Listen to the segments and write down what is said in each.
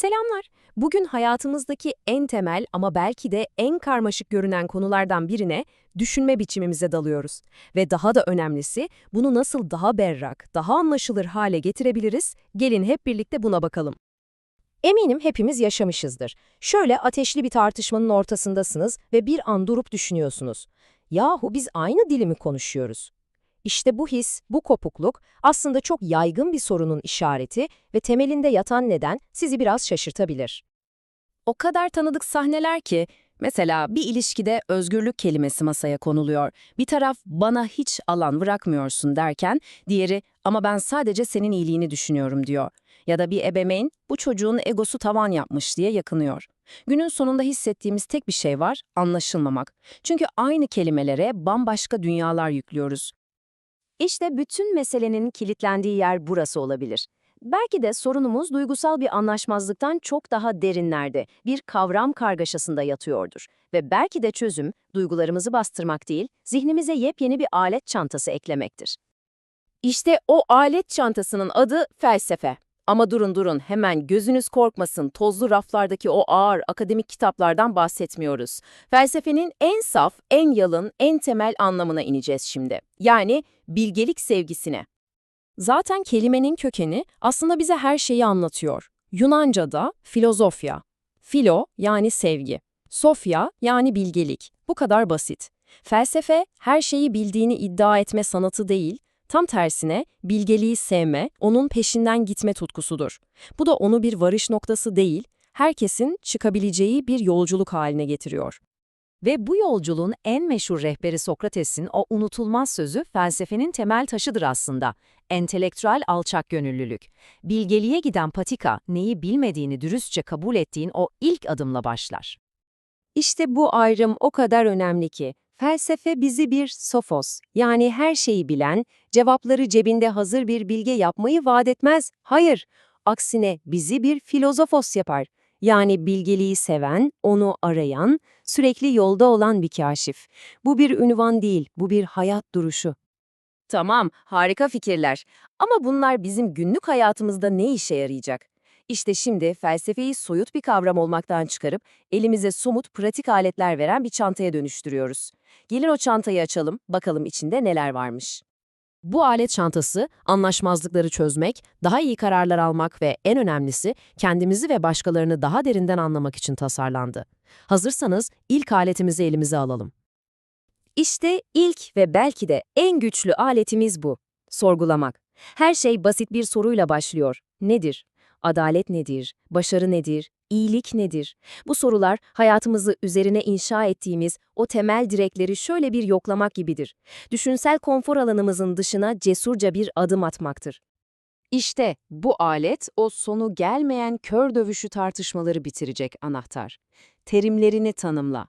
Selamlar. Bugün hayatımızdaki en temel ama belki de en karmaşık görünen konulardan birine düşünme biçimimize dalıyoruz. Ve daha da önemlisi bunu nasıl daha berrak, daha anlaşılır hale getirebiliriz? Gelin hep birlikte buna bakalım. Eminim hepimiz yaşamışızdır. Şöyle ateşli bir tartışmanın ortasındasınız ve bir an durup düşünüyorsunuz. Yahu biz aynı dili mi konuşuyoruz? İşte bu his, bu kopukluk aslında çok yaygın bir sorunun işareti ve temelinde yatan neden sizi biraz şaşırtabilir. O kadar tanıdık sahneler ki, mesela bir ilişkide özgürlük kelimesi masaya konuluyor. Bir taraf bana hiç alan bırakmıyorsun derken, diğeri ama ben sadece senin iyiliğini düşünüyorum diyor. Ya da bir ebeveyn bu çocuğun egosu tavan yapmış diye yakınıyor. Günün sonunda hissettiğimiz tek bir şey var, anlaşılmamak. Çünkü aynı kelimelere bambaşka dünyalar yüklüyoruz. İşte bütün meselenin kilitlendiği yer burası olabilir. Belki de sorunumuz duygusal bir anlaşmazlıktan çok daha derinlerde, bir kavram kargaşasında yatıyordur. Ve belki de çözüm, duygularımızı bastırmak değil, zihnimize yepyeni bir alet çantası eklemektir. İşte o alet çantasının adı felsefe. Ama durun durun hemen gözünüz korkmasın tozlu raflardaki o ağır akademik kitaplardan bahsetmiyoruz. Felsefenin en saf, en yalın, en temel anlamına ineceğiz şimdi. Yani bilgelik sevgisine. Zaten kelimenin kökeni aslında bize her şeyi anlatıyor. Yunanca'da filozofya. Filo yani sevgi. Sofya yani bilgelik. Bu kadar basit. Felsefe her şeyi bildiğini iddia etme sanatı değil, Tam tersine bilgeliği sevme, onun peşinden gitme tutkusudur. Bu da onu bir varış noktası değil, herkesin çıkabileceği bir yolculuk haline getiriyor. Ve bu yolculuğun en meşhur rehberi Sokrates'in o unutulmaz sözü felsefenin temel taşıdır aslında. Entelektüel alçak gönüllülük. Bilgeliğe giden patika, neyi bilmediğini dürüstçe kabul ettiğin o ilk adımla başlar. İşte bu ayrım o kadar önemli ki, Felsefe bizi bir sofos, yani her şeyi bilen, cevapları cebinde hazır bir bilge yapmayı vaat etmez. Hayır, aksine bizi bir filozofos yapar. Yani bilgeliği seven, onu arayan, sürekli yolda olan bir kaşif. Bu bir ünvan değil, bu bir hayat duruşu. Tamam, harika fikirler. Ama bunlar bizim günlük hayatımızda ne işe yarayacak? İşte şimdi felsefeyi soyut bir kavram olmaktan çıkarıp elimize somut, pratik aletler veren bir çantaya dönüştürüyoruz. Gelin o çantayı açalım, bakalım içinde neler varmış. Bu alet çantası, anlaşmazlıkları çözmek, daha iyi kararlar almak ve en önemlisi kendimizi ve başkalarını daha derinden anlamak için tasarlandı. Hazırsanız ilk aletimizi elimize alalım. İşte ilk ve belki de en güçlü aletimiz bu. Sorgulamak. Her şey basit bir soruyla başlıyor. Nedir? Adalet nedir? Başarı nedir? İyilik nedir? Bu sorular hayatımızı üzerine inşa ettiğimiz o temel direkleri şöyle bir yoklamak gibidir. Düşünsel konfor alanımızın dışına cesurca bir adım atmaktır. İşte bu alet o sonu gelmeyen kör dövüşü tartışmaları bitirecek anahtar. Terimlerini tanımla.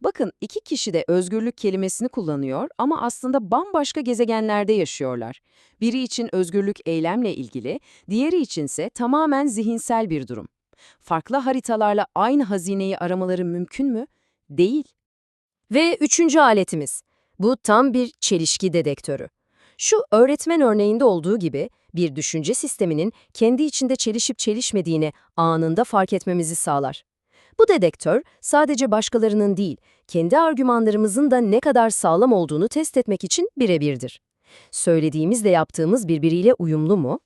Bakın iki kişi de özgürlük kelimesini kullanıyor ama aslında bambaşka gezegenlerde yaşıyorlar. Biri için özgürlük eylemle ilgili, diğeri içinse tamamen zihinsel bir durum. Farklı haritalarla aynı hazineyi aramaları mümkün mü? Değil. Ve üçüncü aletimiz. Bu tam bir çelişki dedektörü. Şu öğretmen örneğinde olduğu gibi bir düşünce sisteminin kendi içinde çelişip çelişmediğini anında fark etmemizi sağlar. Bu dedektör sadece başkalarının değil, kendi argümanlarımızın da ne kadar sağlam olduğunu test etmek için birebirdir. Söylediğimizle yaptığımız birbiriyle uyumlu mu?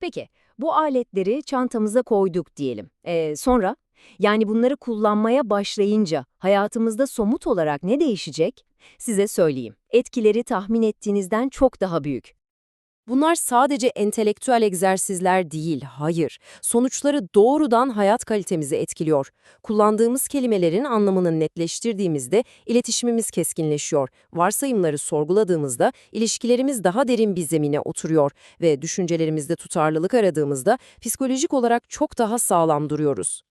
Peki, bu aletleri çantamıza koyduk diyelim. Ee, sonra? Yani bunları kullanmaya başlayınca hayatımızda somut olarak ne değişecek? Size söyleyeyim. Etkileri tahmin ettiğinizden çok daha büyük. Bunlar sadece entelektüel egzersizler değil, hayır. Sonuçları doğrudan hayat kalitemizi etkiliyor. Kullandığımız kelimelerin anlamını netleştirdiğimizde iletişimimiz keskinleşiyor. Varsayımları sorguladığımızda ilişkilerimiz daha derin bir zemine oturuyor ve düşüncelerimizde tutarlılık aradığımızda psikolojik olarak çok daha sağlam duruyoruz.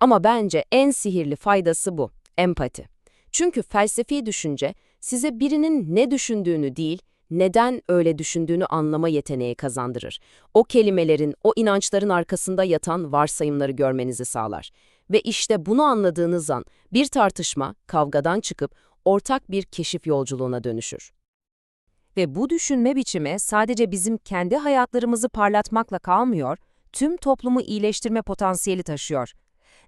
Ama bence en sihirli faydası bu, empati. Çünkü felsefi düşünce size birinin ne düşündüğünü değil, neden öyle düşündüğünü anlama yeteneği kazandırır. O kelimelerin, o inançların arkasında yatan varsayımları görmenizi sağlar. Ve işte bunu anladığınız an bir tartışma kavgadan çıkıp ortak bir keşif yolculuğuna dönüşür. Ve bu düşünme biçimi sadece bizim kendi hayatlarımızı parlatmakla kalmıyor, tüm toplumu iyileştirme potansiyeli taşıyor.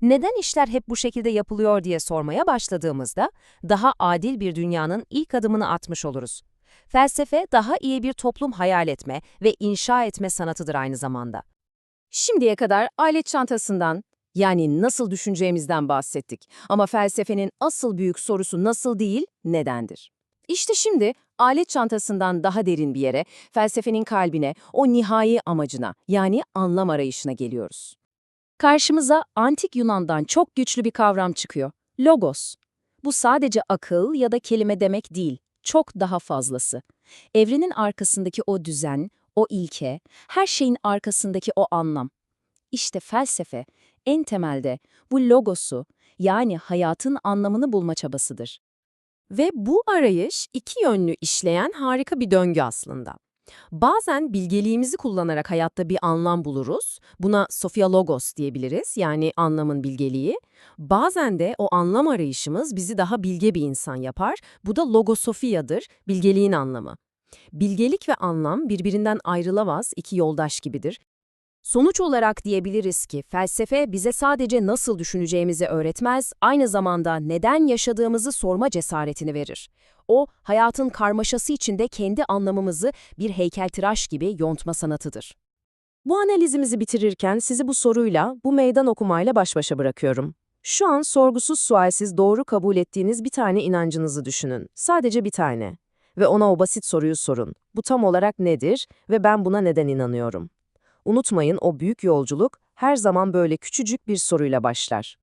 Neden işler hep bu şekilde yapılıyor diye sormaya başladığımızda daha adil bir dünyanın ilk adımını atmış oluruz. Felsefe daha iyi bir toplum hayal etme ve inşa etme sanatıdır aynı zamanda. Şimdiye kadar alet çantasından, yani nasıl düşüneceğimizden bahsettik. Ama felsefenin asıl büyük sorusu nasıl değil, nedendir? İşte şimdi alet çantasından daha derin bir yere, felsefenin kalbine, o nihai amacına, yani anlam arayışına geliyoruz. Karşımıza antik Yunan'dan çok güçlü bir kavram çıkıyor. Logos. Bu sadece akıl ya da kelime demek değil, çok daha fazlası. Evrenin arkasındaki o düzen, o ilke, her şeyin arkasındaki o anlam. İşte felsefe, en temelde bu logosu, yani hayatın anlamını bulma çabasıdır. Ve bu arayış iki yönlü işleyen harika bir döngü aslında. Bazen bilgeliğimizi kullanarak hayatta bir anlam buluruz. Buna Sophia Logos diyebiliriz, yani anlamın bilgeliği. Bazen de o anlam arayışımız bizi daha bilge bir insan yapar. Bu da logosofiyadır, bilgeliğin anlamı. Bilgelik ve anlam birbirinden ayrılamaz iki yoldaş gibidir. Sonuç olarak diyebiliriz ki felsefe bize sadece nasıl düşüneceğimizi öğretmez, aynı zamanda neden yaşadığımızı sorma cesaretini verir. O, hayatın karmaşası içinde kendi anlamımızı bir heykeltıraş gibi yontma sanatıdır. Bu analizimizi bitirirken sizi bu soruyla, bu meydan okumayla baş başa bırakıyorum. Şu an sorgusuz sualsiz doğru kabul ettiğiniz bir tane inancınızı düşünün. Sadece bir tane. Ve ona o basit soruyu sorun. Bu tam olarak nedir ve ben buna neden inanıyorum? Unutmayın o büyük yolculuk her zaman böyle küçücük bir soruyla başlar.